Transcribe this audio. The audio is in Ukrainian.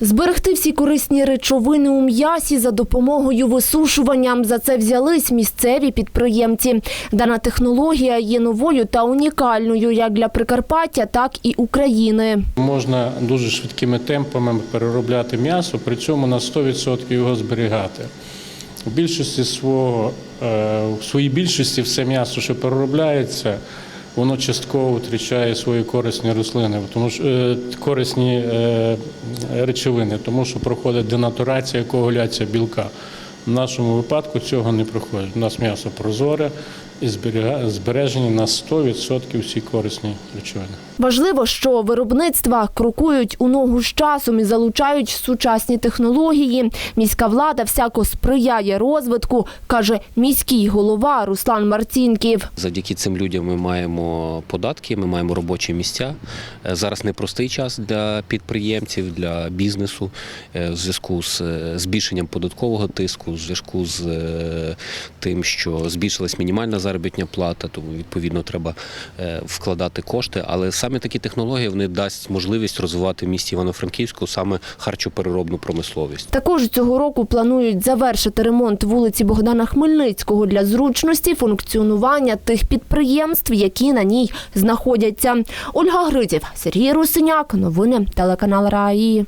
Зберегти всі корисні речовини у м'ясі за допомогою висушування. За це взялись місцеві підприємці. Дана технологія є новою та унікальною як для Прикарпаття, так і України. Можна дуже швидкими темпами переробляти м'ясо, при цьому на 100% його зберігати. У більшості свого, е, в своїй більшості все м'ясо, що переробляється, воно частково втрачає свої корисні рослини, тому що е, корисні е, речовини, тому що проходить денатурація, коагуляція білка. В нашому випадку цього не проходить. У нас м'ясо прозоре і зберіга- збережені на 100% всі корисні речовини. Важливо, що виробництва крокують у ногу з часом і залучають сучасні технології. Міська влада всяко сприяє розвитку, каже міський голова Руслан Марцінків. Завдяки цим людям ми маємо податки, ми маємо робочі місця. Е, Зараз непростий час для підприємців, для бізнесу е, в зв'язку з е, збільшенням податкового тиску, в зв'язку з е, тим, що збільшилась мінімальна заробітня плата, тому відповідно треба е, вкладати кошти. Але саме такі технології вони дасть можливість розвивати в місті Івано-Франківську саме харчопереробну промисловість. Також цього року планують завершити ремонт вулиці Богдана Хмельницького для зручності функціонування тих підприємств, які на ній знаходяться. Ольга Гридів, Сергій Русиняк. Новини телеканал РАІ.